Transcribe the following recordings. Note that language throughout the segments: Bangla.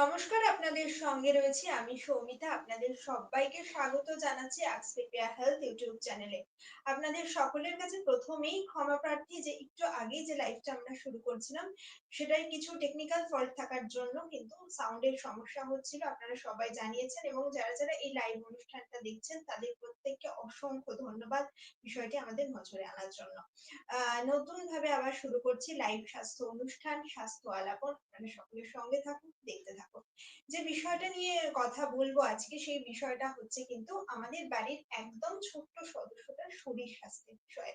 নমস্কার আপনাদের সঙ্গে রয়েছি আমি সৌমিতা। আপনাদের সবাইকে স্বাগত জানাচ্ছি অ্যাক্সপেপিয়া হেলথ ইউটিউব চ্যানেলে। আপনাদের সকলের কাছে প্রথমেই ক্ষমা প্রার্থী যে একটু আগে যে লাইভটা আমরা শুরু করছিলাম, সেটাই কিছু টেকনিক্যাল ফল্ট থাকার জন্য কিন্তু সাউন্ডের সমস্যা হচ্ছিল, আপনারা সবাই জানিয়েছেন এবং যারা যারা এই লাইভ অনুষ্ঠানটা দেখছেন, তাদের প্রত্যেককে অসংখ্য ধন্যবাদ বিষয়টি আমাদের নজরে আনার জন্য। নতুন ভাবে আবার শুরু করছি লাইভ স্বাস্থ্য অনুষ্ঠান, স্বাস্থ্য আলাপন। আপনারা সকলের সঙ্গে থাকুন, দেখতে থাকুন। থাকো। যে বিষয়টা নিয়ে কথা বলব আজকে সেই বিষয়টা হচ্ছে কিন্তু আমাদের বাড়ির একদম ছোট্ট সদস্যটার শরীর স্বাস্থ্যের বিষয়ে।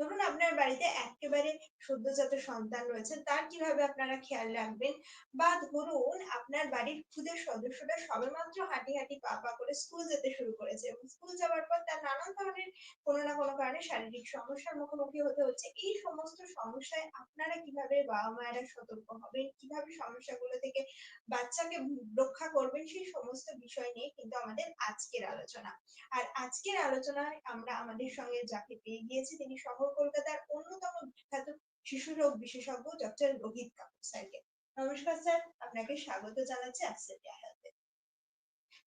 ধরুন আপনার বাড়িতে একেবারে সদ্যজাত সন্তান রয়েছে, তার কীভাবে আপনারা খেয়াল রাখবেন? বা ধরুন আপনার বাড়ির খুদের সদস্যটা সবেমাত্র হাঁটি হাঁটি পা পা করে স্কুল যেতে শুরু করেছে এবং স্কুল যাওয়ার পর তার নানান ধরনের কোনো না কোনো কারণে শারীরিক সমস্যার মুখোমুখি হতে হচ্ছে। এই সমস্ত সমস্যায় আপনারা কীভাবে বাবা মায়েরা সতর্ক হবেন? কীভাবে সমস্যাগুলো থেকে বাচ্চাকে রক্ষা করবেন? সেই সমস্ত বিষয় নিয়ে কিন্তু আমাদের আজকের আলোচনা। আর আজকের আলোচনায় আমরা আমাদের সঙ্গে যাকে পেয়ে গিয়েছি তিনি শহর কলকাতার অন্যতম বিখ্যাত শিশু রোগ বিশেষজ্ঞ ডক্টর রোহিত কাপুর স্যারকে। নমস্কার স্যার, আপনাকে স্বাগত জানাচ্ছি অ্যাক্সেপিয়া হেলথে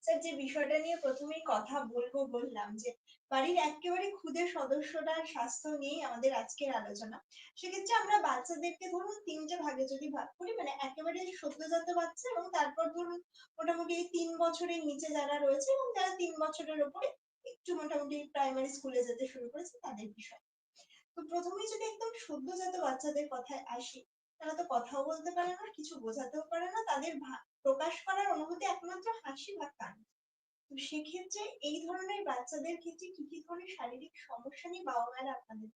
স্যার, যে বিষয়টা নিয়ে প্রথমেই কথা বলব বললাম যে, বাড়ির একেবারে ক্ষুদে সদস্যটার স্বাস্থ্য নিয়ে আমাদের আজকের আলোচনা। সেক্ষেত্রে আমরা বাচ্চাদেরকে ধরুন তিনটে ভাগে যদি ভাগ করি মানে একেবারে সদ্যজাত বাচ্চা এবং তারপর ধরুন মোটামুটি তিন বছরের নিচে যারা রয়েছে এবং যারা তিন বছরের ওপরে একটু মোটামুটি প্রাইমারি স্কুলে যেতে শুরু করেছে, তাদের বিষয়। তো প্রথমেই যদি একদম সদ্যজাত বাচ্চাদের কথায় আসি তারা তো কথাও বলতে পারে না কিছু বোঝাতেও পারে না তাদের প্রকাশ করার অনুভূতি একমাত্র হাসি বা কান্না তো সেক্ষেত্রে এই ধরনের বাচ্চাদের ক্ষেত্রে কি কি ধরনের শারীরিক সমস্যা নিয়ে বাবা মায়েরা আপনাদের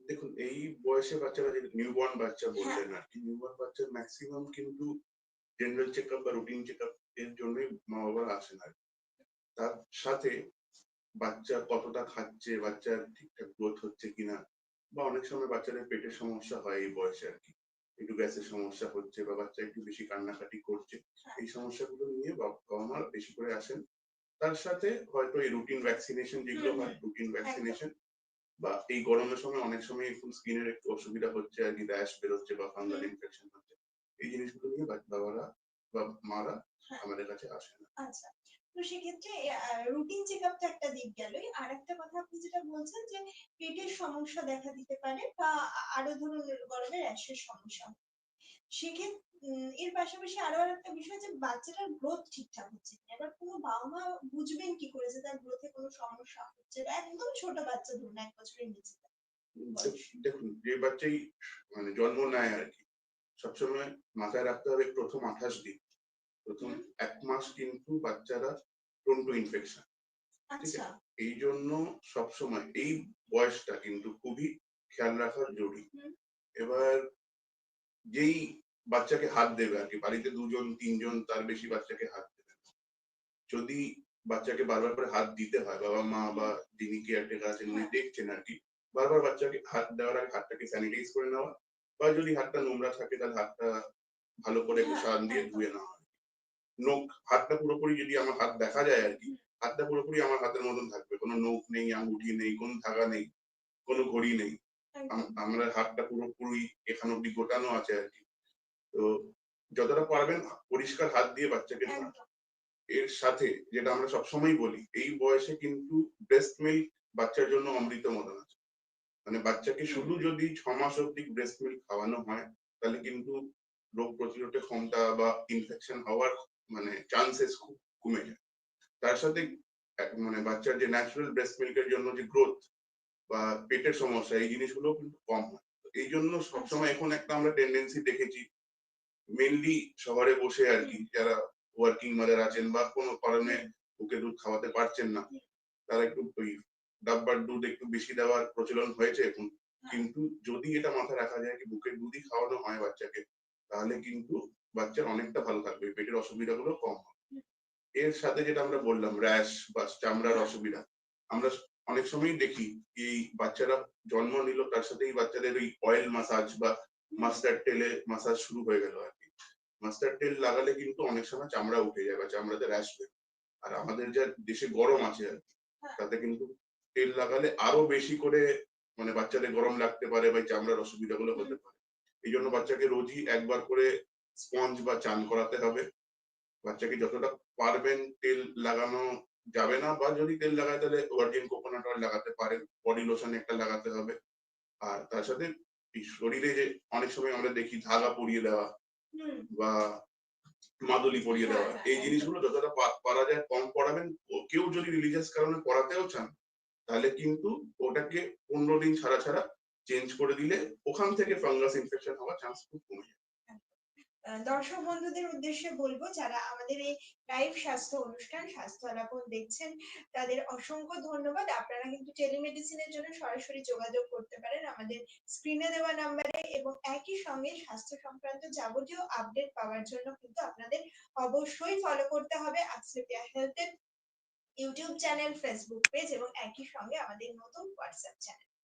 দেখুন এই বয়সে বাচ্চারা যে নিউবর্ন বাচ্চা বললেন আর কি নিউবর্ন বাচ্চার ম্যাক্সিমাম কিন্তু জেনারেল চেকআপ বা রুটিন চেকআপ এর জন্যই মা বাবা আসেন আর তার সাথে বাচ্চা কতটা খাচ্ছে বাচ্চার ঠিকঠাক গ্রোথ হচ্ছে কিনা বা অনেক সময় বাচ্চাদের পেটের সমস্যা হয় এই বয়সে আর কি। একটু গ্যাসের সমস্যা হচ্ছে বা বাচ্চা একটু বেশি কান্নাকাটি করছে। এই সমস্যাগুলো নিয়ে বাবা মা বেশি করে আসেন। তার সাথে হয়তো এই রুটিন ভ্যাকসিনেশন যেগুলো হয় রুটিন ভ্যাকসিনেশন বা এই গরমের সময় অনেক সময় একটু স্কিনের একটু অসুবিধা হচ্ছে আর কি র্যাশ বেরোচ্ছে বা ফাঙ্গাল ইনফেকশন হচ্ছে। এই জিনিসগুলো নিয়ে বাবারা বা মারা হ্যাঁ। আমাদের কাছে আসে না আচ্ছা। তো সেক্ষেত্রে রুটিন চেক আপ তো একটা দিক গেলই আর একটা কথা আপনি যেটা বলছেন যে পেটের সমস্যা দেখা দিতে পারে বা আরও ধরুন গরমে র্যাশের সমস্যা। সেক্ষেত্রে এর পাশাপাশি আরও একটা বিষয় যে বাচ্চাটার গ্রোথ ঠিকঠাক হচ্ছে এবার কোনো বাবা মা বুঝবেন কি করে যে তার গ্রোথে কোনো সমস্যা হচ্ছে একদম ছোট বাচ্চা ধরুন এক বছরের নিচে দেখুন যে বাচ্চাই মানে জন্ম নেয় আর কি সবসময় মাথায় রাখতে হবে প্রথম আঠাশ দিন। প্রথম এক মাস কিন্তু বাচ্চারা প্রোন টু ইনফেকশন ঠিক আছে? এই জন্য সবসময় এই বয়সটা কিন্তু খুবই খেয়াল রাখার জরুরি। এবার যেই বাচ্চাকে হাত দেবে আর কি বাড়িতে দুজন তিনজন তার বেশি বাচ্চাকে হাত দেবে যদি বাচ্চাকে বারবার করে হাত দিতে হয় বাবা মা বা যিনি কেয়ারটেকার আছেন উনি দেখছেন আর কি বারবার বাচ্চাকে হাত দেওয়ার আগে হাতটাকে স্যানিটাইজ করে নেওয়া বা যদি হাতটা নোংরা থাকে তাহলে হাতটা ভালো করে একটু সাবান দিয়ে ধুয়ে নেওয়া। নখ হাতটা পুরোপুরি যদি আমার হাত দেখা যায় আর কি হাতটা পুরোপুরি আমার হাতের মতন থাকবে। কোনো নখ নেই আঙ্গুঠি নেই কোনো ধাগা নেই কোনো ঘড়ি নেই। আমরা হাতটা পুরোপুরি এখানে অব্দি গোটানো আছে আর কি। তো যতটা পারবেন পরিষ্কার হাত দিয়ে বাচ্চাকে এর সাথে যেটা আমরা সবসময় বলি এই বয়সে কিন্তু ব্রেস্ট মিল্ক বাচ্চার জন্য অমৃত মতন আছে। মানে বাচ্চাকে শুধু যদি ছ মাস অব্দি ব্রেস্ট মিল্ক খাওয়ানো হয় তাহলে কিন্তু রোগ প্রতিরোধের ক্ষমতা বা ইনফেকশন হওয়ার মানে চান্সেস খুব কমে যায়। তার সাথে মানে বাচ্চার যে ন্যাচারাল ব্রেস্ট মিল্কের জন্য যে গ্রোথ বা পেটের সমস্যা এই জিনিসগুলো কিন্তু কম হয়। এই জন্য সবসময় এখন একটা আমরা টেন্ডেন্সি দেখেছি মেনলি শহরে বসে আর কি যারা ওয়ার্কিং মাদার আছেন বা কোনো কারণে ওকে দুধ খাওয়াতে পারছেন না তারা একটু ওই ডাব্বার দুধ একটু বেশি দেওয়ার প্রচলন হয়েছে এখন। কিন্তু যদি এটা মাথায় রাখা যায় কি বুকের দুধই খাওয়ানো হয় বাচ্চাকে তাহলে কিন্তু বাচ্চার অনেকটা ভালো থাকবে পেটের অসুবিধাগুলো কম হবে। এর সাথে যেটা আমরা বললাম র্যাশ বা চামড়ার অসুবিধা। আমরা অনেক সময় দেখি এই বাচ্চারা জন্ম নিল, তার সাথে এই বাচ্চাদের ওই অয়েল মাসাজ বা মাস্টার্ড তেলে মাসাজ শুরু হয়ে গেল আর কি। মাস্টার্ড তেল লাগালে কিন্তু অনেক সময় চামড়া উঠে যায় বা চামড়াতে র্যাশ বের আর আমাদের যা দেশে গরম আছে আর কি, তাতে কিন্তু তেল লাগালে আরও বেশি করে মানে বাচ্চাদের গরম লাগতে পারে বা চামড়ার অসুবিধাগুলো হতে পারে। এই জন্য বাচ্চাকে রোজই একবার করে স্পঞ্জ বা চান করাতে হবে। বাচ্চাকে যতটা পারবেন তেল লাগানো যাবে না বা যদি তেল লাগায় তাহলে ভার্জিন কোকোনাট অয়েল লাগাতে পারেন বডি লোশন একটা লাগাতে হবে। আর তার সাথে শরীরে যে অনেক সময় আমরা দেখি ধাগা পরিয়ে দেওয়া বা মাদুলি পরিয়ে দেওয়া হ্যাঁ, হ্যাঁ, এই জিনিসগুলো যতটা পারা যায় কম পড়াবেন কেউ যদি রিলিজিয়াস কারণে পড়াতেও চান তাহলে কিন্তু ওটাকে পনেরো দিন ছাড়া ছাড়া চেঞ্জ করে দিলে ওখান থেকে ফাঙ্গাস ইনফেকশন হওয়ার চান্স খুব কমে যায়। দর্শক বন্ধুদের উদ্দেশ্যে বলব, যারা আমাদের এই লাইভ স্বাস্থ্য অনুষ্ঠান, স্বাস্থ্য আলাপন দেখছেন, তাদের অসংখ্য ধন্যবাদ। আপনারা কিন্তু টেলিমেডিসিনের জন্য সরাসরি যোগাযোগ করতে পারেন আমাদের স্ক্রিনে দেওয়া নাম্বারে এবং একই সঙ্গে স্বাস্থ্য সংক্রান্ত যাবতীয় আপডেট পাওয়ার জন্য কিন্তু আপনাদের অবশ্যই ফলো করতে হবে আকসেপিয়া হেলথের ইউটিউব চ্যানেল ফেসবুক পেজ এবং একই সঙ্গে আমাদের নতুন হোয়াটসঅ্যাপ চ্যানেল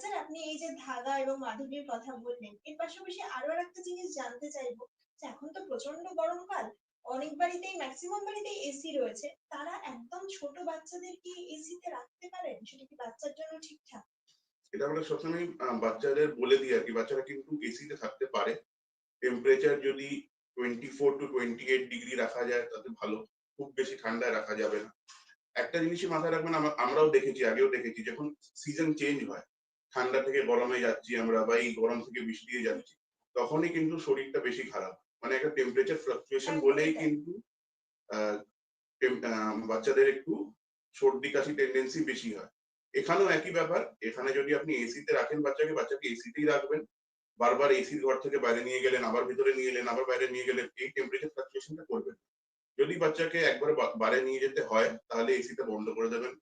স্যার আপনি এই যে ধাগা এবং মাধুরীর কথা বললেন, এর পাশাপাশি আরও একটা জিনিস জানতে চাইব। যে এখন তো প্রচণ্ড গরমকাল অনেক বাড়িতেই ম্যাক্সিমাম বাড়িতেই এসি রয়েছে। তারা একদম ছোট বাচ্চাদের কি এসিতে রাখতে পারেন? সেটা কি বাচ্চার জন্য ঠিকঠাক? এটা আমরা সবসময় বাচ্চাদের বলে দিই আর কি। বাচ্চারা কিন্তু এসিতে থাকতে পারে। টেম্পারেচার যদি twenty four to twenty eight degree রাখা যায়, তাতে ভালো। খুব বেশি ঠান্ডায় রাখা যাবে না। একটা জিনিসই মাথায় রাখবেন আমরাও দেখেছি আগেও দেখেছি যখন সিজন চেঞ্জ হয় ঠান্ডা থেকে গরমে যাচ্ছি আমরা বা এই গরম থেকে বৃষ্টিতে যাচ্ছি তখনই কিন্তু শরীরটা বেশি খারাপ। মানে একটা টেম্পারেচার ফ্লাকচুয়েশন বলেই কিন্তু বাচ্চাদের একটু সর্দি কাশি টেন্ডেন্সি বেশি হয়। এখানেও একই ব্যাপার এখানে যদি আপনি এসিতে রাখেন বাচ্চাকে বাচ্চাকে এসিতেই রাখবেন। বারবার এসির ঘর থেকে বাইরে নিয়ে গেলেন আবার ভিতরে নিয়ে এলেন আবার বাইরে নিয়ে গেলেন এই টেম্পারেচার ফ্লাকচুয়েশনটা করবেন। যদি বাচ্চাকে একবারে বাইরে নিয়ে যেতে হয়, তাহলে এসিটা বন্ধ করে দেবেন।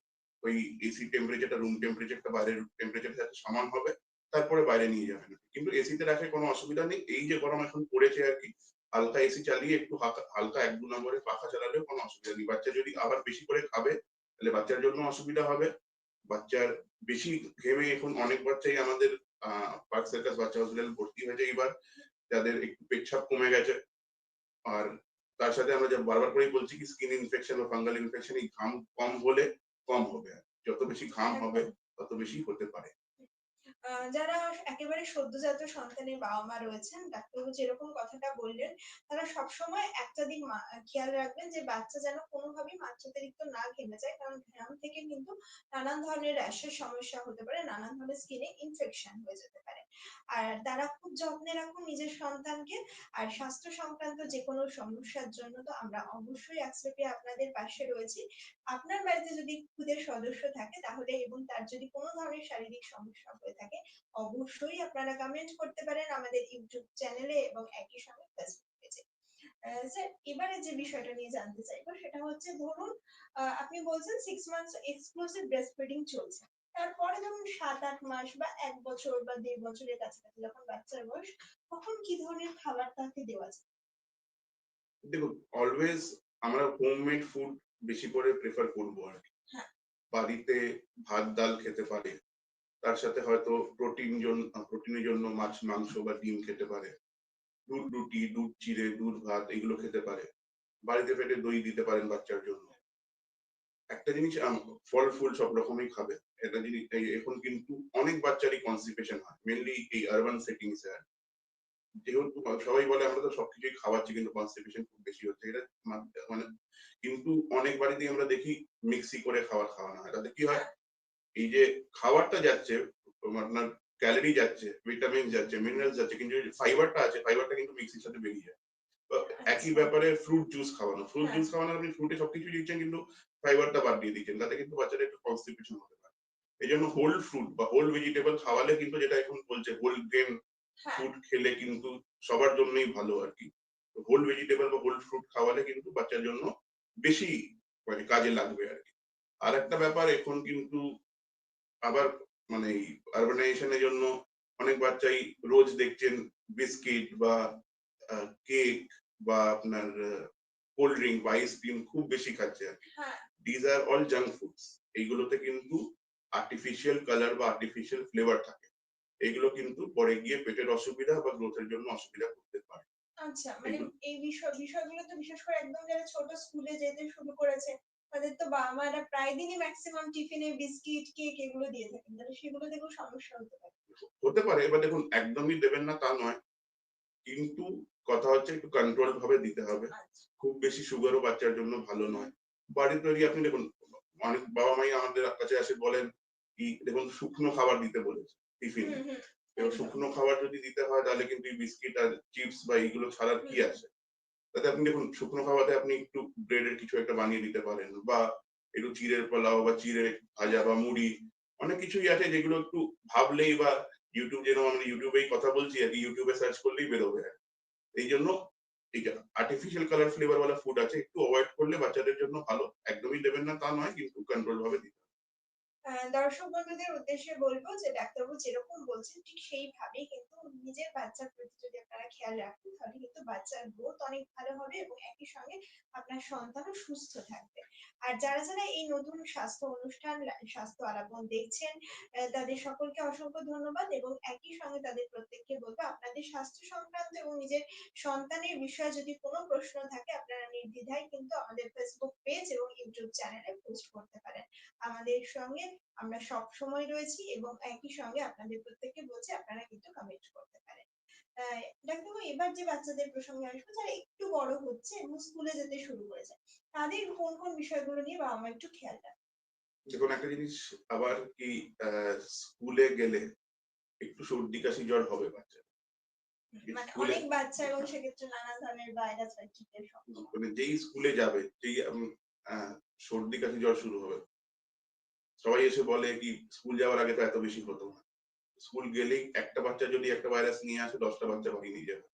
ওই এসি টেম্পারেচারটা রুম টেম্পারেচারটা বাইরের টেম্পারেচারের সাথে সমান হবে, তারপরে বাইরে নিয়ে যাবেন। কিন্তু এসিতে রাখে কোনো অসুবিধা নেই। এই যে গরম এখন পড়েছে আর কি, হালকা এসি চালিয়ে একটু হালকা- হালকা এক দু নম্বরে পাখা চালালেও কোনো অসুবিধা নেই। বাচ্চা যদি আবার বেশি করে খাবে, তাহলে বাচ্চার জন্য অসুবিধা হবে। বাচ্চার বেশি ঘেমে এখন অনেক বাচ্চাই আমাদের পার্ক সার্কাস বাচ্চা হসপিটাল ভর্তি হয়েছে এবার যাদের একটু পেচ্ছাপ কমে গেছে। আর তার সাথে আমরা যা বারবার করেই বলছি কি স্কিন ইনফেকশন বা ফাঙ্গাল ইনফেকশন এই ঘাম কম হলে কম হবে। যত বেশি ঘাম হবে তত বেশি হতে পারে। যারা একেবারে সদ্যজাত সন্তানের বাবা মা রয়েছেন, ডাক্তারবাবু যেরকম কথাটা বললেন, তারা সবসময় একটা দিক খেয়াল রাখবেন যে বাচ্চা যেন কোনোভাবেই মাত্রাতিরিক্ত না ঘেমে যায়, কারণ ঘাম থেকে কিন্তু নানান ধরনের র্যাশের সমস্যা হতে পারে, নানান ধরনের স্কিনে ইনফেকশন হয়ে যেতে পারে। আর তারা খুব যত্নে রাখুন নিজের সন্তানকে, আর স্বাস্থ্য সংক্রান্ত যে কোনো সমস্যার জন্য তো আমরা অবশ্যই একসাথে আপনাদের পাশে রয়েছি। আপনার বাড়িতে যদি খুদের সদস্য থাকে তাহলে এবং তার যদি কোনো ধরনের শারীরিক সমস্যা হয়ে থাকে অবশ্যই আপনারা কমেন্ট করতে পারেন আমাদের ইউটিউব চ্যানেলে এবং একই সঙ্গে ফেসবুক পেজে স্যার এবারে যে বিষয়টা নিয়ে জানতে চাইব সেটা হচ্ছে ধরুন আপনি বলছেন six months exclusive breast feeding চলছে। তারপরে যখন সাত আট মাস বা এক বছর বা দেড় বছরের কাছাকাছি যখন বাচ্চার বয়স তখন কি ধরনের খাবার তাকে দেওয়া যায়? দেখুন অলওয়েজ আমরা হোমমেড ফুড বেশি করে প্রেফার করব আর হ্যাঁ। বাড়িতে ভাত ডাল খেতে পারে তার সাথে হয়তো প্রোটিন জন্য প্রোটিনের জন্য মাছ, মাংস বা ডিম খেতে পারে। দুধ, রুটি, দুধ চিড়ে দুধ, ভাত এগুলো খেতে পারে। বাড়িতে পেটে দই দিতে পারেন বাচ্চার জন্য। একটা জিনিস ফল, ফুল সব রকমই খাবে। একটা জিনিস এখন কিন্তু অনেক বাচ্চারই কনস্টিপেশন হয় মেনলি এই আরবান সেটিংস এ যেহেতু সবাই বলে আমরা তো সবকিছুই খাওয়াচ্ছি, কিন্তু কনস্টিপেশন খুব বেশি হচ্ছে। এটা মানে কিন্তু অনেক বাড়িতেই আমরা দেখি মিক্সি করে খাবার খাওয়ানো হয়। তাতে কি হয়? এই যে খাবারটা যাচ্ছে আপনার ক্যালোরি যাচ্ছে ভিটামিন যাচ্ছে মিনারেলস যাচ্ছে কিন্তু ফাইবারটা আছে ফাইবারটা কিন্তু মিক্সির সাথে বেরিয়ে যায় একই। ব্যাপারে ফ্রুট জুস খাওয়ানো ফ্রুট। জুস খাওয়ানো আপনি ফ্রুটে সবকিছু দিচ্ছেন কিন্তু ফাইবারটা বাদ দিয়ে দিচ্ছেন তাতে কিন্তু বাচ্চাদের একটু কনস্টিপেশন হতে পারে এই জন্য হোল ফ্রুট বা হোল ভেজিটেবল খাওয়ালে কিন্তু যেটা এখন বলছে হোল গ্রেন ফুড খেলে কিন্তু সবার জন্যই ভালো আর কি হোল ভেজিটেবল বা হোল ফ্রুট খাওয়ালে কিন্তু বাচ্চার জন্য বেশি মানে কাজে লাগবে আর কি আর একটা ব্যাপার এখন কিন্তু আবার মানে আরবানাইজেশনের জন্য অনেক বাচ্চাই রোজ দেখছেন বিস্কিট বা কেক বা আপনার কোল্ড ড্রিঙ্ক বা আইসক্রিম খুব বেশি খাচ্ছে। আর these are all junk foods এইগুলোতে কিন্তু আর্টিফিশিয়াল কালার বা আর্টিফিশিয়াল ফ্লেভার থাকে। এগুলো কিন্তু পরে গিয়ে পেটের অসুবিধা বা গ্রোথের জন্য অসুবিধা করতে পারে। আচ্ছা মানে এই বিষয় বিষয়গুলো তো বিশেষ করে একদম যারা ছোট স্কুলে যেতে শুরু করেছে তাদের তো বাবা মারা প্রায় দিনই ম্যাক্সিমাম টিফিনে বিস্কিট কেক এগুলো দিয়ে থাকেন। তাহলে সেগুলো থেকেও সমস্যা হতে পারে। হতে পারে। এবার দেখুন একদমই দেবেন না তা নয়। কিন্তু কথা হচ্ছে একটু কন্ট্রোল ভাবে দিতে হবে। আচ্ছা। খুব বেশি সুগারও বাচ্চার জন্য ভালো নয়। বাড়ির তৈরি আপনি দেখুন অনেক বাবা মাই আমাদের কাছে আসে বলেন কি দেখুন শুকনো খাবার দিতে বলেছে টিফিন এবার শুকনো খাবার যদি দিতে হয় তাহলে কিন্তু বিস্কিট আর চিপস বা এইগুলো ছাড়ার কি আছে? তাতে আপনি দেখুন, শুকনো খাবারে আপনি একটু ব্রেডের কিছু একটা বানিয়ে দিতে পারেন বা একটু চিড়ের পোলাও বা চিড়ে ভাজা বা মুড়ি, অনেক কিছুই আছে যেগুলো একটু ভাবলেই বা ইউটিউব যেরকম আমরা ইউটিউবেই কথা বলছি, আর কি ইউটিউবে সার্চ করলেই বেরোবে। এই জন্য এই আর্টিফিশিয়াল কালার ফ্লেভার ওয়ালা ফুড আছে, একটু অ্যাভয়েড করলে বাচ্চাদের জন্য ভালো একদমই দেবেন না তা নয়, কিন্তু কন্ট্রোল ভাবে দিতে দর্শক বন্ধুদের উদ্দেশ্যে বলব যে ডাক্তারবাবু যেরকম বলছেন, ঠিক সেইভাবেই কিন্তু নিজের বাচ্চার প্রতি যদি আপনারা খেয়াল রাখেন, তাহলে কিন্তু বাচ্চার গ্রোথ অনেক ভালো হবে এবং একই সঙ্গে আপনার সন্তানও সুস্থ থাকবে। আর যারা যারা এই নতুন স্বাস্থ্য অনুষ্ঠান, স্বাস্থ্য আলাপন দেখছেন তাদের সকলকে অসংখ্য ধন্যবাদ এবং একই সঙ্গে তাদের প্রত্যেককে বলব, আপনাদের স্বাস্থ্য সংক্রান্ত এবং নিজের সন্তানের বিষয়ে যদি কোনো প্রশ্ন থাকে, আপনারা নির্দ্বিধায় কিন্তু আমাদের ফেসবুক পেজ এবং ইউটিউব চ্যানেলে পোস্ট করতে পারেন। আমাদের সঙ্গে আমরা সব সময় রয়েছি এবং একই সঙ্গে আপনাদের প্রত্যেককে বলছি আপনারা কিন্তু কমেন্ট করতে পারেন। ডাক্তারবাবু, এবার যে বাচ্চাদের প্রসঙ্গে আসব, যারা একটু বড় হচ্ছে এবং স্কুলে যেতে শুরু করেছে, তাদের কোন কোন বিষয়গুলো নিয়ে বাবা মা একটু খেয়াল রাখবে দেখুন, একটা জিনিস আবার কি স্কুলে গেলে একটু সর্দি, কাশি, জ্বর হবে বাচ্চা মানে স্কুলে- অনেক বাচ্চা এবং সেক্ষেত্রে নানা ধরনের ভাইরাস বা মানে যেই স্কুলে যাবে যেই সর্দি কাশি জ্বর শুরু হবে সবাই এসে বলে কি স্কুল যাওয়ার আগে তো এত বেশি হতো না। স্কুল গেলেই একটা বাচ্চা যদি একটা ভাইরাস নিয়ে আসে দশটা বাচ্চা বাড়ি নিয়ে যাবে।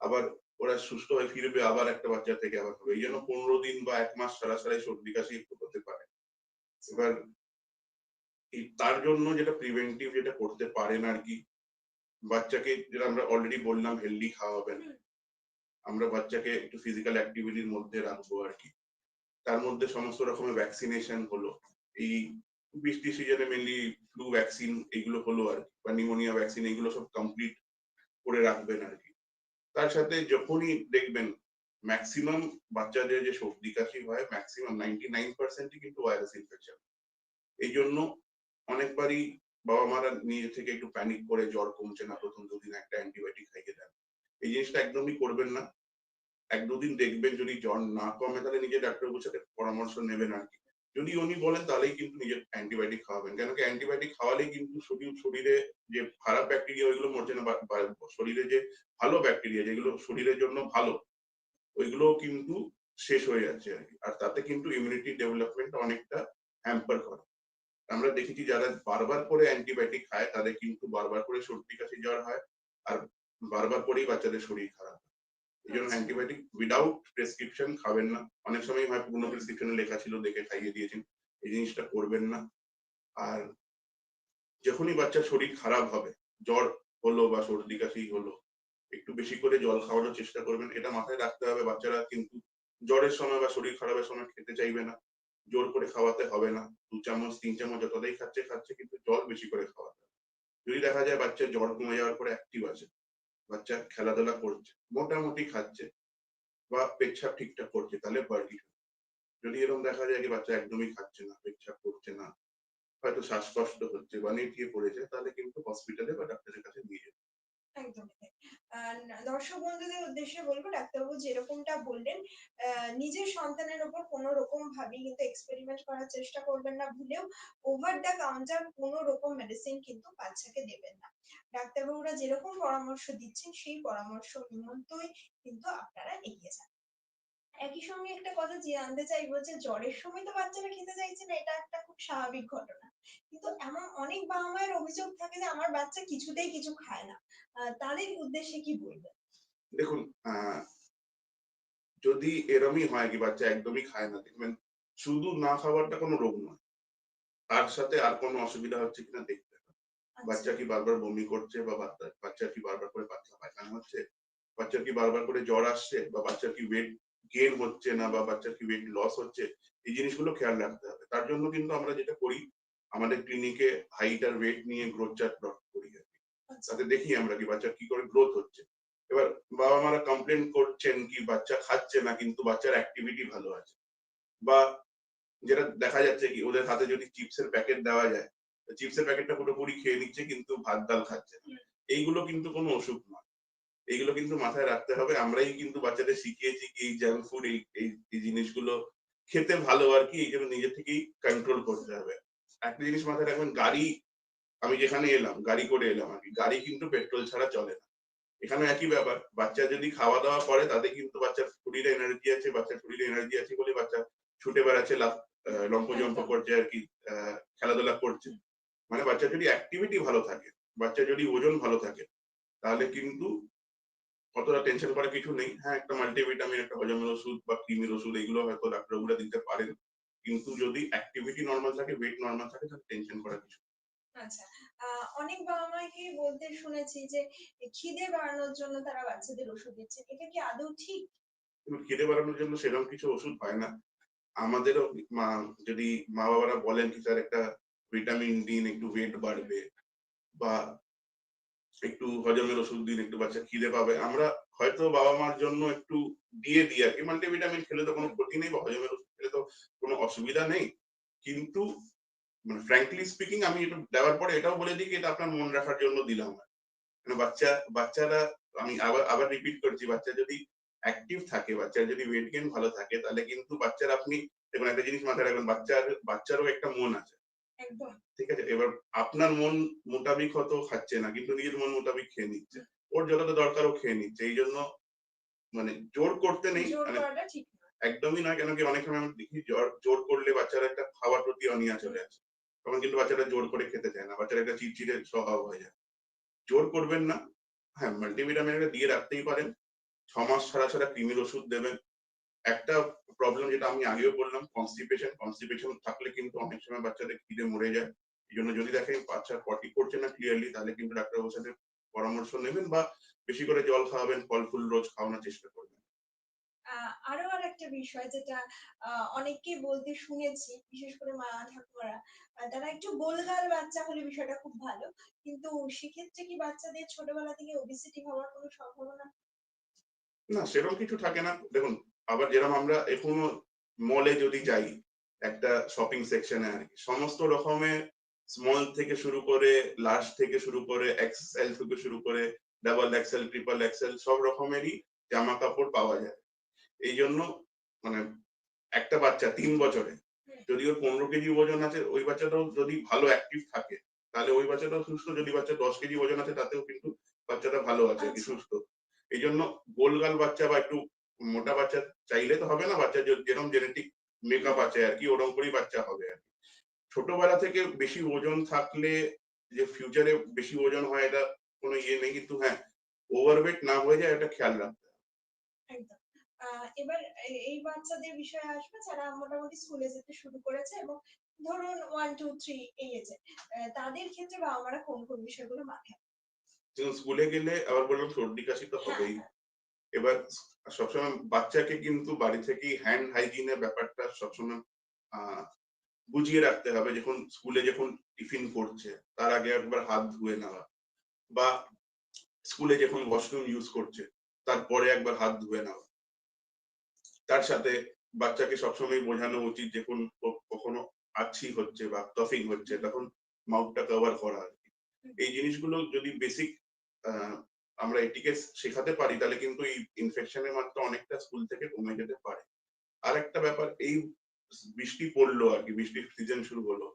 আবার ওরা সুস্থ হয়ে ফিরবে আবার একটা বাচ্চা থেকে আবার হবে। এই জন্য পনেরো দিন বা এক মাস ছাড়া ছাড়াই সর্দি কাশি একটু হতে পারে। এবার এই তার জন্য যেটা প্রিভেন্টিভ যেটা করতে পারেন আর কি বাচ্চাকে যেটা আমরা অলরেডি বললাম হেলদি খাওয়াবেন। আমরা বাচ্চাকে একটু ফিজিক্যাল অ্যাক্টিভিটির মধ্যে রাখব আর কি। তার মধ্যে সমস্ত রকমের ভ্যাকসিনেশন হলো। এই বৃষ্টি সিজনে মেনলি ফ্লু ভ্যাকসিন এগুলো হলো আর কি। বা নিউমোনিয়া ভ্যাকসিন এগুলো সব কমপ্লিট করে রাখবেন আর কি। তার সাথে যখনই দেখবেন ম্যাক্সিমাম বাচ্চাদের যে সর্দি কাশি হয় ম্যাক্সিমাম নাইনটি নাইন পার্সেন্টই কিন্তু ভাইরাস ইনফেকশন এই জন্য অনেকবারই বাবা মারা নিজে থেকে একটু প্যানিক করে জ্বর কমছে না, প্রথম দুদিন একটা অ্যান্টিবায়োটিক খাইয়ে দেন। এই জিনিসটা একদমই করবেন না। এক দুদিন দেখবেন যদি জ্বর না কমে, তাহলে নিজের ডাক্তারবাবুর সাথে পরামর্শ নেবেন আর কি। যদি উনি বলেন, তাহলেই কিন্তু নিজের অ্যান্টিবায়োটিক খাওয়াবেন। কেন কি অ্যান্টিবায়োটিক খাওয়ালেই কিন্তু শরীর, শরীরে যে খারাপ ব্যাকটেরিয়া ওইগুলো মরছে না শরীরে যে ভালো ব্যাকটেরিয়া যেগুলো শরীরের জন্য ভালো ওইগুলো কিন্তু শেষ হয়ে যাচ্ছে আর কি। আর তাতে কিন্তু ইমিউনিটি ডেভেলপমেন্ট অনেকটা হ্যাম্পার করে। আমরা দেখেছি যারা বারবার করে অ্যান্টিবায়োটিক খায় তাদের কিন্তু বারবার করে সর্দি কাশি জ্বর হয় আর বারবার করেই বাচ্চাদের শরীর খারাপ হয়। এই জন্য আচ্ছা। অ্যান্টিবায়োটিক উইদাউট প্রেসক্রিপশন খাবেন না। অনেক সময় হয় পুরনো প্রেসক্রিপশনে লেখা ছিল দেখে খাইয়ে দিয়েছেন এই জিনিসটা করবেন না। আর যখনই বাচ্চার শরীর খারাপ হবে জ্বর হলো বা সর্দি কাশি হলো একটু বেশি করে জল খাওয়ানোর চেষ্টা করবেন। এটা মাথায় রাখতে হবে বাচ্চারা কিন্তু জ্বরের সময় বা শরীর খারাপের সময় খেতে চাইবে না। জোর করে খাওয়াতে হবে না। দু চামচ, তিন চামচ যতটাই খাচ্ছে খাচ্ছে, কিন্তু জল বেশি করে খাওয়াতে হবে। যদি দেখা যায় বাচ্চার জ্বর কমে যাওয়ার পরে অ্যাক্টিভ আছে, বাচ্চা খেলাধুলা করছে, মোটামুটি খাচ্ছে বা পেচ্ছাপ ঠিকঠাক করছে, তাহলে বার্গি যদি এরকম দেখা যায় যে বাচ্চা একদমই খাচ্ছে না, পেচ্ছাপ করছে না, হয়তো শ্বাসকষ্ট হচ্ছে বা নেটিয়ে পড়েছে, তাহলে কিন্তু হসপিটালে বা ডাক্তারের কাছে নিয়ে যেতে আহ, দর্শক বন্ধুদের উদ্দেশ্যে বলব ডাক্তারবাবু যেরকমটা বললেন নিজের সন্তানের ওপর কোনো রকম ভাবেই কিন্তু এক্সপেরিমেন্ট করার চেষ্টা করবেন না ভুলেও ওভার দ্য কাউন্টার কোনো রকম মেডিসিন কিন্তু বাচ্চাকে দেবেন না। ডাক্তারবাবুরা যেরকম পরামর্শ দিচ্ছেন সেই পরামর্শ মতোই কিন্তু আপনারা এগিয়ে যান। একই সঙ্গে একটা কথা জানতে চাইব যে জ্বরের সময় তো বাচ্চারা খেতে চাইছে না এটা একটা খুব স্বাভাবিক ঘটনা। কিন্তু এমন অনেক বাবা মায়ের অভিযোগ থাকে যে আমার বাচ্চা কিছুতেই কিছু খায় না। তাদের উদ্দেশ্যে কি বলবেন? দেখুন যদি এরমই হয় কি বাচ্চা একদমই খায় না দেখবেন শুধু না খাওয়াটা কোনো রোগ নয় তার সাথে আর কোনো অসুবিধা হচ্ছে কিনা দেখতে হবে। আচ্ছা, বাচ্চা কি বারবার বমি করছে বা বাচ্চা কি বারবার করে পাতলা পায়খানা হচ্ছে বাচ্চার কি বারবার করে জ্বর আসছে বা বাচ্চার কি ওয়েট গেন হচ্ছে না বা বাচ্চার কি ওয়েট লস হচ্ছে এই জিনিসগুলো খেয়াল রাখতে হবে। তার জন্য কিন্তু আমরা যেটা করি আমাদের ক্লিনিকে হাইট আর ওয়েট নিয়ে গ্রোথ চার্ট প্লট করি আর কি। আচ্ছা, তাতে দেখি আমরা কি বাচ্চার কি করে গ্রোথ হচ্ছে। এবার বাবা মারা কমপ্লেন করছেন কি বাচ্চা খাচ্ছে না কিন্তু বাচ্চার অ্যাক্টিভিটি ভালো আছে। বা যেটা দেখা যাচ্ছে কি ওদের হাতে যদি চিপসের প্যাকেট দেওয়া যায় চিপসের প্যাকেটটা পুরোপুরি খেয়ে নিচ্ছে কিন্তু ভাত ডাল খাচ্ছে না। এইগুলো কিন্তু কোনো অসুখ নয়। এইগুলো কিন্তু মাথায় রাখতে হবে। আমরাই কিন্তু বাচ্চাদের শিখিয়েছি কি এই জাঙ্ক ফুড এই এই- জিনিসগুলো খেতে ভালো আর কি এই জন্য নিজে থেকেই কন্ট্রোল করতে হবে। একটা জিনিস মাথায় রাখবেন গাড়ি আমি যেখানে এলাম গাড়ি করে এলাম আর কি গাড়ি কিন্তু পেট্রোল ছাড়া চলে না। এখানে একই ব্যাপার বাচ্চা যদি খাওয়া দাওয়া করে তাতে কিন্তু বাচ্চার শরীরে এনার্জি আছে বাচ্চার শরীরে এনার্জি আছে বলে বাচ্চা ছুটে বেড়াচ্ছে লম্প জম্প করছে আর কি আহ, খেলাধুলা করছে। মানে বাচ্চার যদি অ্যাক্টিভিটি ভালো থাকে বাচ্চার যদি ওজন ভালো থাকে তাহলে কিন্তু অতটা টেনশন করার কিছু নেই। হ্যাঁ একটা মাল্টিভিটামিন একটা হজমের ওষুধ বা কৃমির ওষুধ এগুলো হয়তো ডাক্তারবাবুরা দিতে পারেন। কিন্তু যদি অ্যাক্টিভিটি নর্মাল থাকে ওয়েট নর্মাল থাকে তাহলে টেনশন করার কিছু। আচ্ছা অনেক বাবা মাকে বলতে শুনেছি যে খিদে বাড়ানোর জন্য তারা বাচ্চাদের ওষুধ দিচ্ছে। এটা কি আদৌ ঠিক? খিদে বাড়ানোর জন্য সেরকম কিছু ওষুধ হয় না। আমাদেরও মা যদি মা বাবারা বলেন কি স্যার একটা ভিটামিন দিন একটু ওয়েট বাড়বে বা একটু হজমের ওষুধ দিন, একটু বাচ্চা খিদে পাবে। আমরা হয়তো বাবা মার জন্য একটু দিয়ে দিই আর কি। মাল্টিভিটামিন খেলে তো কোনো ক্ষতি নেই বা হজমের ওষুধ খেলে তো কোনো অসুবিধা নেই। কিন্তু মানে ফ্র্যাঙ্কলি স্পিকিং আমি এটা দেওয়ার পরে এটাও বলে দিই এটা আপনার মন রাখার জন্য দিলাম মানে বাচ্চা, বাচ্চারা, আমি আবার আবার রিপিট করছি, বাচ্চা যদি অ্যাক্টিভ থাকে, বাচ্চার যদি ওয়েট গেইন ভালো থাকে, তাহলে কিন্তু বাচ্চার আপনি, দেখুন একটা জিনিস মাথায় রাখবেন, বাচ্চার, বাচ্চারও একটা মন আছে। ঠিক আছে? এবার আপনার মন মোতাবিক হয়তো খাচ্ছে না কিন্তু নিজের মন মোতাবিক খেয়ে নিচ্ছে। ওর যতটা দরকার ও খেয়ে নিচ্ছে। এই জন্য মানে জোর করতে নেই। মানে না। একদমই নয় কেন কি অনেক সময় আমি দেখি জোর জোর করলে বাচ্চারা একটা খাওয়ার প্রতি অনিয়া চলে আসে। তখন কিন্তু বাচ্চারা জোর করে খেতে চায় না। বাচ্চারা একটা চিড়চিড়ে স্বভাব হয়ে যায়। জোর করবেন না। হ্যাঁ মাল্টিভিটামিন একটা দিয়ে রাখতেই পারেন। ছ মাস ছাড়া ছাড়া কৃমির ওষুধ দেবেন। একটা প্রবলেম যেটা আমি আগেও বললাম কনস্টিপেশন কনস্টিপেশন থাকলে কিন্তু অনেক সময় বাচ্চাদের খিদে মরে যায়। এই জন্য যদি দেখেন বাচ্চা পটি করছে না ক্লিয়ারলি তাহলে কিন্তু ডাক্তারবাবুর সাথে পরামর্শ নেবেন বা বেশি করে জল খাওয়াবেন ফল ফুল রোজ খাওয়ানোর চেষ্টা করবেন। আরও আর একটা বিষয় যেটা অনেককে বলতে শুনেছি বিশেষ করে মা ঠাকুমারা তারা একটু গোলগাল বাচ্চা হলে বিষয়টা খুব ভালো কিন্তু সেক্ষেত্রে কি বাচ্চাদের ছোটবেলা থেকে ওবিসিটি হওয়ার কোনো সম্ভাবনা? না সেরকম কিছু থাকে না। দেখুন আবার যেরকম আমরা এখনও মলে যদি যাই একটা শপিং সেকশনে আর কি সমস্ত রকমের স্মল থেকে শুরু করে লার্জ থেকে শুরু করে এক্সেল থেকে শুরু করে ডাবল এক্সেল ট্রিপল এক্সেল সব রকমেরই জামা কাপড় পাওয়া যায়। এই জন্য মানে একটা বাচ্চা তিন বছরে যদি ওর পনেরো কেজি ওজন আছে ওই বাচ্চাটাও যদি ভালো অ্যাক্টিভ থাকে তাহলে ওই বাচ্চাটাও সুস্থ যদি বাচ্চা দশ কেজি ওজন আছে তাতেও কিন্তু বাচ্চাটা ভালো আছে আচ্ছা। সুস্থ। এই জন্য গোলগাল বাচ্চা বা একটু মোটা বাচ্চা চাইলে তো হবে না বাচ্চা যেরকম জেনেটিক মেকআপ আছে আর কি ওরকম করেই বাচ্চা হবে আর কি। ছোটবেলা থেকে বেশি ওজন থাকলে যে ফিউচারে বেশি ওজন হয় এটা কোনো ইয়ে নেই কিন্তু হ্যাঁ ওভারওয়েট না হয়ে যায় এটা খেয়াল রাখতে একদম। এবার এই বাচ্চাদের বিষয়ে আসবে যারা মোটামুটি স্কুলে যেতে শুরু করেছে এবং ধরুন ওয়ান টু থ্রি এই এজে তাদের ক্ষেত্রে বাবা মারা কোন কোন বিষয়গুলো মাথায়? স্কুলে গেলে আবার বললাম সর্দি কাশি তো হবেই। হ্যাঁ, এবার সবসময় বাচ্চাকে কিন্তু বাড়ি থেকেই হ্যান্ড হাইজিনের ব্যাপারটা সবসময় বুঝিয়ে রাখতে হবে। যখন স্কুলে যখন টিফিন করছে, তার আগে একবার হাত ধুয়ে নেওয়া বা স্কুলে যখন ওয়াশরুম ইউজ করছে, তারপরে একবার হাত ধুয়ে নেওয়া। তার সাথে বাচ্চাকে সবসময় বোঝানো উচিত যখন কখনো আছি হচ্ছে বা টফিং হচ্ছে, তখন মাউথটা কভার করা আর কি। এই জিনিসগুলো যদি বেসিক আমরা এটিকে শেখাতে পারি তাহলে কিন্তু এই ইনফেকশনের মাত্রা অনেকটা স্কুল থেকে কমে যেতে পারে। আর একটা ব্যাপার এই বৃষ্টি পড়ল আর কি বৃষ্টির সিজন শুরু হলো।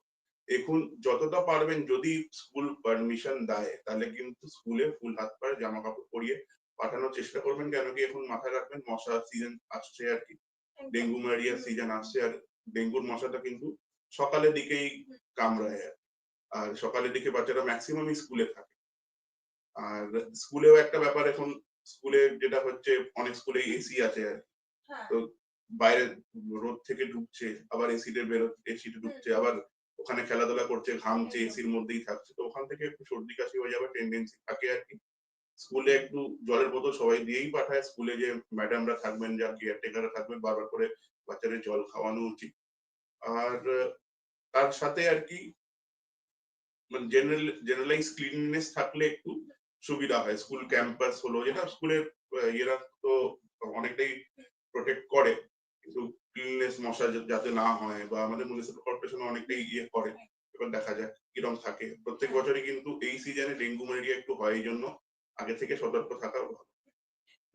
এখন যতটা পারবেন যদি স্কুল পারমিশন দেয় তাহলে কিন্তু স্কুলে ফুল হাত পায়ে জামা কাপড় পরিয়ে পাঠানোর চেষ্টা করবেন কেন কি এখন মাথায় রাখবেন মশা সিজন আসছে আর কি। ডেঙ্গু ম্যালেরিয়া সিজন আসছে আর ডেঙ্গুর মশাটা কিন্তু সকালের দিকেই কামড়ায় আর সকালের দিকে বাচ্চারা ম্যাক্সিমামই স্কুলে থাকে। আর স্কুলেও একটা ব্যাপার এখন স্কুলে যেটা হচ্ছে অনেক স্কুলে এসি আছে। আর। হ্যাঁ। তো বাইরে রোদ থেকে ঢুকছে আবার এসিতে বেরো এসিতে ঢুকছে আবার ওখানে খেলাধুলা করছে ঘামছে। এসির মধ্যেই থাকছে। তো ওখান থেকে একটু সর্দি কাশি হয়ে যাবে টেন্ডেন্সি থাকে আর কি। স্কুলে একটু জলের বোতল সবাই দিয়েই পাঠায়। স্কুলে যে ম্যাডামরা থাকবেন যা কেয়ারটেকাররা থাকবেন বারবার করে বাচ্চাদের জল খাওয়ানো উচিত। আর তার সাথে আর কি মানে জেনারেল জেনারেলাইজ ক্লিননেস থাকলে একটু সুবিধা হয়। স্কুল ক্যাম্পাস হলো, যেটা স্কুলের ইয়েরা তো অনেকটাই প্রোটেক্ট করে। কিন্তু ক্লিননেস মশা যাতে না হয় বা আমাদের মিউনিসিপাল কর্পোরেশন অনেকটাই ইয়ে করে। এবার দেখা যায় কীরকম থাকে। প্রত্যেক বছরই কিন্তু এই সিজনে ডেঙ্গু ম্যালেরিয়া একটু হয় এই জন্য আগে থেকে সতর্ক থাকা ভালো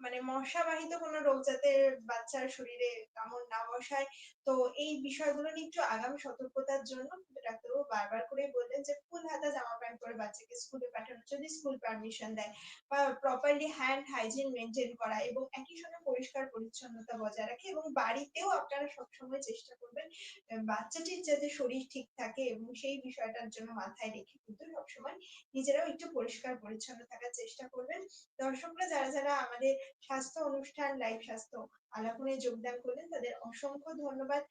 মানে মশাবাহিত কোনো রোগ যাতে বাচ্চার শরীরে কামড় না বসায়। তো এই বিষয়গুলো নিয়ে একটু আগাম সতর্কতার জন্য ডাক্তারবাবু বারবার করেই বললেন যে ফুল হাতা জামা প্যান্ট পরে বাচ্চাকে স্কুলে পাঠানো যদি স্কুল পারমিশন দেয় বা প্রপারলি হ্যান্ড হাইজিন মেইনটেইন করা এবং একই সঙ্গে পরিষ্কার পরিচ্ছন্নতা বজায় রাখে এবং বাড়িতেও আপনারা সবসময় চেষ্টা করবেন বাচ্চাটির যাতে শরীর ঠিক থাকে এবং সেই বিষয়টার জন্য মাথায় রেখে কিন্তু সবসময় নিজেরাও একটু পরিষ্কার পরিচ্ছন্ন থাকার চেষ্টা করবেন। দর্শকরা যারা, যারা আমাদের স্বাস্থ্য অনুষ্ঠান লাইভ স্বাস্থ্য আলাপনে যোগদান করলেন তাদের অসংখ্য ধন্যবাদ।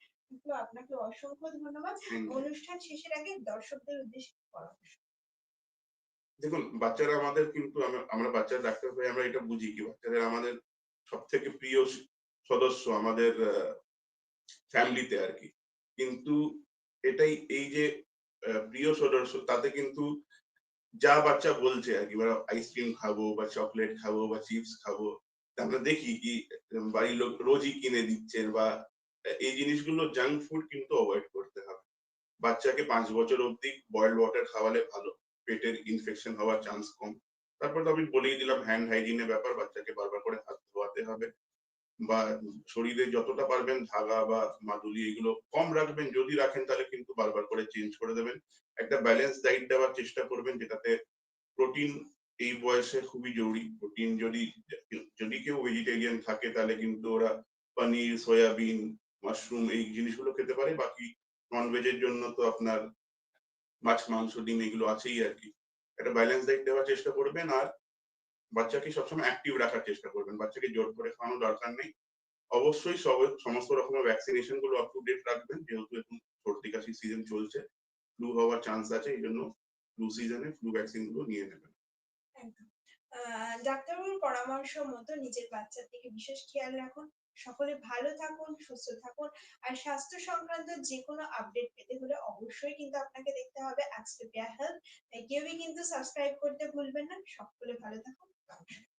আপনাকে অসংখ্য ধন্যবাদ। অনুষ্ঠান শেষের আগে দর্শকদের উদ্দেশ্যে পরামর্শ। দেখুন বাচ্চারা আমাদের কিন্তু আমরা আমরা বাচ্চা ডাক্তার হয়ে আমরা এটা বুঝি কি বাচ্চাদের আমাদের সবথেকে প্রিয় সদস্য আমাদের ফ্যামিলিতে আরকি। কিন্তু এটাই এই যে প্রিয় সদস্য তাতে কিন্তু যা বাচ্চা বলছে আর কি আইসক্রিম খাব বা চকলেট খাব বা চিপস খাব। আমরা দেখি কি বাড়ির লোক রোজই কিনে দিচ্ছেন বা এই জিনিসগুলো জাঙ্ক ফুড কিন্তু অ্যাভয়েড করতে হবে। বাচ্চাকে পাঁচ বছর অব্দি বয়েলড ওয়াটার খাওয়ালে ভালো। পেটের ইনফেকশন হওয়ার চান্স কম। তারপর তো আমি বলেই দিলাম হ্যান্ড হাইজিন এর ব্যাপার, বাচ্চাকে বারবার করে হাত ধোয়াতে হবে। বা, শরীরে যতটা পারবেন ধাগা বা মাদুলি এগুলো কম রাখবেন। যদি রাখেন তাহলে কিন্তু বারবার করে চেঞ্জ করে দেবেন। একটা ব্যালেন্স ডায়েট দেওয়ার চেষ্টা করবেন যেটাতে প্রোটিন এই বয়সে খুবই জরুরি। প্রোটিন যদি যদি কেউ ভেজিটেরিয়ান থাকে তাহলে কিন্তু ওরা পনির, সয়াবিন, মাশরুম এই জিনিসগুলো খেতে পারে। বাকি নন-ভেজ এর জন্য তো আপনার মাছ, মাংস, ডিম এগুলো আছেই আর কি একটা ব্যালেন্স ডায়েট দেওয়ার চেষ্টা করবেন আর বাচ্চাকে সবসময় অ্যাক্টিভ রাখার চেষ্টা করবেন। বাচ্চাকে জোর করে খাওয়ানোর দরকার নেই। অবশ্যই সব সমস্ত রকমের ভ্যাকসিনেশনগুলো আপ টু ডেট রাখবেন। যেহেতু এখন সর্দি কাশির সিজন চলছে। ফ্লু হওয়ার চান্স আছে। এই জন্য ফ্লু সিজনে ফ্লু ভ্যাকসিনগুলো নিয়ে নেবেন। ডাক্তারবাবুর পরামর্শ মতো নিজের বাচ্চার দিকে বিশেষ খেয়াল রাখুন। সকলে ভালো থাকুন, সুস্থ থাকুন। আর স্বাস্থ্য সংক্রান্ত যে কোনো আপডেট পেতে হলে অবশ্যই কিন্তু আপনাকে দেখতে হবে আজকেপিয়া হেলথ। তাই কেউই কিন্তু সাবস্ক্রাইব করতে ভুলবেন না। সকলে ভালো থাকুন। নমস্কার।